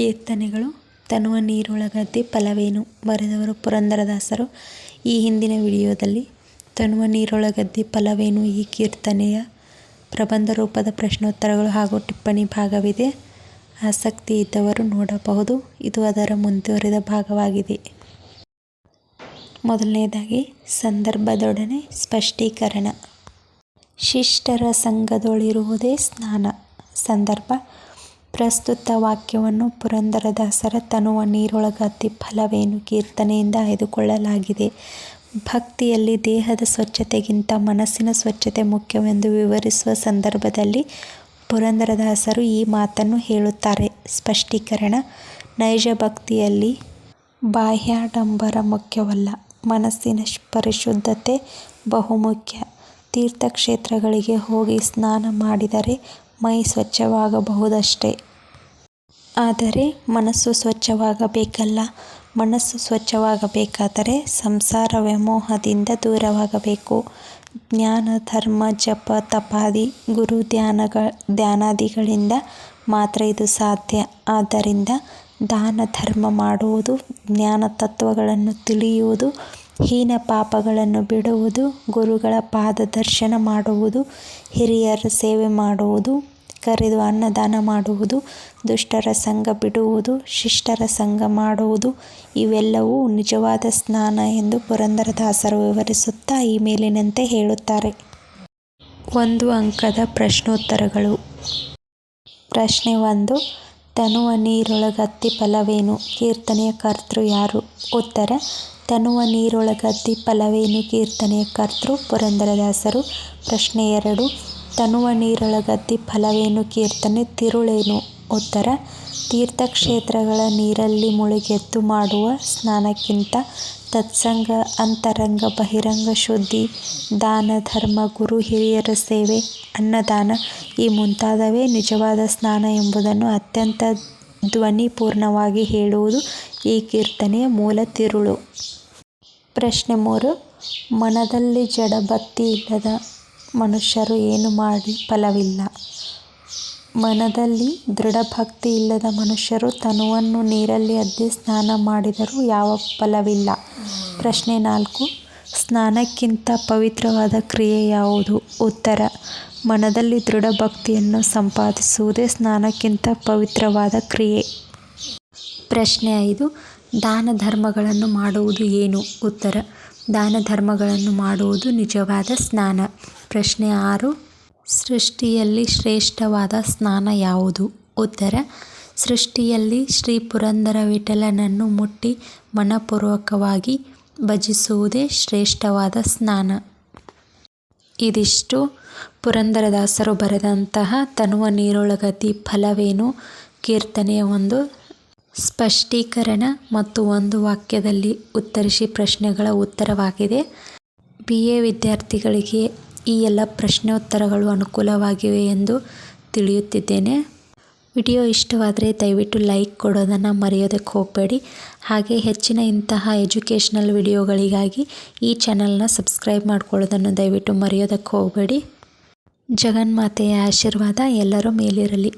ಕೀರ್ತನೆಗಳು, ತನುವ ನೀರೊಳಗದ್ದೆ ಫಲವೇನು? ಬರೆದವರು ಪುರಂದರದಾಸರು. ಈ ಹಿಂದಿನ ವಿಡಿಯೋದಲ್ಲಿ, ತನುವ ನೀರೊಳಗದ್ದೆ ಫಲವೇನು? ಈ ಕೀರ್ತನೆಯ ಪ್ರಬಂಧ ರೂಪದ ಪ್ರಶ್ನೋತ್ತರಗಳು ಹಾಗೂ ಟಿಪ್ಪಣಿ ಭಾಗವಿದೆ. ಆಸಕ್ತಿ ಇದ್ದವರು ನೋಡಬಹುದು. ಇದು ಅದರ ಮುಂದುವರಿದ ಭಾಗವಾಗಿದೆ. ಮೊದಲನೇದಾಗಿ, ಸಂದರ್ಭದೊಡನೆ ಸ್ಪಷ್ಟೀಕರಣ. ಶಿಷ್ಟರ ಸಂಘದೊಳಿರುವುದೇ ಸ್ನಾನ. ಸಂದರ್ಭ ಪ್ರಸ್ತುತ ವಾಕ್ಯವನ್ನು ಪುರಂದರದಾಸರ ತನುವ ನೀರೊಳಗತಿ ಫಲವೇನು ಕೀರ್ತನೆಯಿಂದ ಆಯ್ದುಕೊಳ್ಳಲಾಗಿದೆ. ಭಕ್ತಿಯಲ್ಲಿ ದೇಹದ ಸ್ವಚ್ಛತೆಗಿಂತ ಮನಸ್ಸಿನ ಸ್ವಚ್ಛತೆ ಮುಖ್ಯವೆಂದು ವಿವರಿಸುವ ಸಂದರ್ಭದಲ್ಲಿ ಪುರಂದರದಾಸರು ಈ ಮಾತನ್ನು ಹೇಳುತ್ತಾರೆ. ಸ್ಪಷ್ಟೀಕರಣ, ನೈಜ ಭಕ್ತಿಯಲ್ಲಿ ಬಾಹ್ಯಾಡಂಬರ ಮುಖ್ಯವಲ್ಲ. ಮನಸ್ಸಿನ ಪರಿಶುದ್ಧತೆ ಬಹುಮುಖ್ಯ. ತೀರ್ಥಕ್ಷೇತ್ರಗಳಿಗೆ ಹೋಗಿ ಸ್ನಾನ ಮಾಡಿದರೆ ಮೈ ಸ್ವಚ್ಛವಾಗಬಹುದಷ್ಟೇ. ಆದರೆ ಮನಸ್ಸು ಸ್ವಚ್ಛವಾಗಬೇಕಲ್ಲ. ಮನಸ್ಸು ಸ್ವಚ್ಛವಾಗಬೇಕಾದರೆ ಸಂಸಾರ ವ್ಯಾಮೋಹದಿಂದ ದೂರವಾಗಬೇಕು. ಜ್ಞಾನ, ಧರ್ಮ, ಜಪ, ತಪಾದಿ, ಗುರು ಧ್ಯಾನಾದಿಗಳಿಂದ ಮಾತ್ರ ಇದು ಸಾಧ್ಯ. ಆದ್ದರಿಂದ ದಾನ, ಧರ್ಮ ಮಾಡುವುದು, ಜ್ಞಾನ ತತ್ವಗಳನ್ನು ತಿಳಿಯುವುದು, ಹೀನ ಪಾಪಗಳನ್ನು ಬಿಡುವುದು, ಗುರುಗಳ ಪಾದ ದರ್ಶನ ಮಾಡುವುದು, ಹಿರಿಯರ ಸೇವೆ ಮಾಡುವುದು ಕರೆದು ಅನ್ನದಾನ ಮಾಡುವುದು, ದುಷ್ಟರ ಸಂಘ ಬಿಡುವುದು, ಶಿಷ್ಟರ ಸಂಘ ಮಾಡುವುದು, ಇವೆಲ್ಲವೂ ನಿಜವಾದ ಸ್ನಾನ ಎಂದು ಪುರಂದರದಾಸರು ವಿವರಿಸುತ್ತಾ ಈ ಮೇಲಿನಂತೆ ಹೇಳುತ್ತಾರೆ. ಒಂದು ಅಂಕದ ಪ್ರಶ್ನೋತ್ತರಗಳು. ಪ್ರಶ್ನೆ ಒಂದು, ತನುವ ನೀರೊಳಗತ್ತಿ ಫಲವೇನು? ಕೀರ್ತನೆಯ ಕರ್ತೃ ಯಾರು? ಉತ್ತರ, ತನುವ ನೀರೊಳಗತ್ತಿ ಫಲವೇನು? ಕೀರ್ತನೆಯ ಕರ್ತೃ ಪುರಂದರದಾಸರು. ಪ್ರಶ್ನೆ ಎರಡು ತನುವ ನೀರೊಳಗದ್ದಿ ಫಲವೇನು? ಕೀರ್ತನೆ ತಿರುಳೇನು? ಉತ್ತರ, ತೀರ್ಥಕ್ಷೇತ್ರಗಳ ನೀರಲ್ಲಿ ಮುಳುಗೆದ್ದು ಮಾಡುವ ಸ್ನಾನಕ್ಕಿಂತ ತತ್ಸಂಗ, ಅಂತರಂಗ, ಬಹಿರಂಗ ಶುದ್ಧಿ, ದಾನ, ಧರ್ಮ, ಗುರು, ಹಿರಿಯರ ಸೇವೆ, ಅನ್ನದಾನ ಈ ಮುಂತಾದವೇ ನಿಜವಾದ ಸ್ನಾನ ಎಂಬುದನ್ನು ಅತ್ಯಂತ ಧ್ವನಿಪೂರ್ಣವಾಗಿ ಹೇಳುವುದು ಈ ಕೀರ್ತನೆಯ ಮೂಲ ತಿರುಳು. ಪ್ರಶ್ನೆ ಮೂರು, ಮನದಲ್ಲಿ ಜಡಭಕ್ತಿ ಇಲ್ಲದ ಮನುಷ್ಯರು ಏನು ಮಾಡಿ ಫಲವಿಲ್ಲ. ಮನದಲ್ಲಿ ದೃಢಭಕ್ತಿ ಇಲ್ಲದ ಮನುಷ್ಯರು ತನುವನ್ನು ನೀರಲ್ಲಿ ಅದ್ದಿ ಸ್ನಾನ ಮಾಡಿದರೂ ಯಾವ ಫಲವಿಲ್ಲ. ಪ್ರಶ್ನೆ ನಾಲ್ಕು, ಸ್ನಾನಕ್ಕಿಂತ ಪವಿತ್ರವಾದ ಕ್ರಿಯೆ ಯಾವುದು? ಉತ್ತರ, ಮನದಲ್ಲಿ ದೃಢ ಭಕ್ತಿಯನ್ನು ಸಂಪಾದಿಸುವುದೇ ಸ್ನಾನಕ್ಕಿಂತ ಪವಿತ್ರವಾದ ಕ್ರಿಯೆ. ಪ್ರಶ್ನೆ ಐದು ದಾನ ಧರ್ಮಗಳನ್ನು ಮಾಡುವುದು ಏನು? ಉತ್ತರ ದಾನ ಧರ್ಮಗಳನ್ನು ಮಾಡುವುದು ನಿಜವಾದ ಸ್ನಾನ. ಪ್ರಶ್ನೆ ಆರು. ಸೃಷ್ಟಿಯಲ್ಲಿ ಶ್ರೇಷ್ಠವಾದ ಸ್ನಾನ ಯಾವುದು? ಉತ್ತರ, ಸೃಷ್ಟಿಯಲ್ಲಿ ಶ್ರೀ ಪುರಂದರ ವಿಠಲನನ್ನು ಮುಟ್ಟಿ ಮನಪೂರ್ವಕವಾಗಿ ಭಜಿಸುವುದೇ ಶ್ರೇಷ್ಠವಾದ ಸ್ನಾನ. ಇದಿಷ್ಟು. ಪುರಂದರದಾಸರು ಬರೆದಂತಹ ತನುವ ನೀರೊಳಗತಿ ಫಲವೇನು? ಕೀರ್ತನೆಯ ಒಂದು ಸ್ಪಷ್ಟೀಕರಣ ಮತ್ತು ಒಂದು ವಾಕ್ಯದಲ್ಲಿ ಉತ್ತರಿಸಿ ಪ್ರಶ್ನೆಗಳ ಉತ್ತರವಾಗಿದೆ. ಬಿ ಎ ವಿದ್ಯಾರ್ಥಿಗಳಿಗೆ ಈ ಎಲ್ಲ ಪ್ರಶ್ನೋತ್ತರಗಳು ಅನುಕೂಲವಾಗಿವೆ ಎಂದು ತಿಳಿಯುತ್ತಿದ್ದೇನೆ. ವಿಡಿಯೋ ಇಷ್ಟವಾದರೆ ದಯವಿಟ್ಟು ಲೈಕ್ ಕೊಡೋದನ್ನು ಮರೆಯೋದಕ್ಕೆ ಹೋಗಬೇಡಿ. ಹಾಗೆ ಹೆಚ್ಚಿನ ಇಂತಹ ಎಜುಕೇಷ್ನಲ್ ವಿಡಿಯೋಗಳಿಗಾಗಿ ಈ ಚಾನಲ್ನ ಸಬ್ಸ್ಕ್ರೈಬ್ ಮಾಡ್ಕೊಳ್ಳೋದನ್ನು ದಯವಿಟ್ಟು ಮರೆಯೋದಕ್ಕೆ ಹೋಗಬೇಡಿ. ಜಗನ್ಮಾತೆಯ ಆಶೀರ್ವಾದ ಎಲ್ಲರೂ ಮೇಲಿರಲಿ.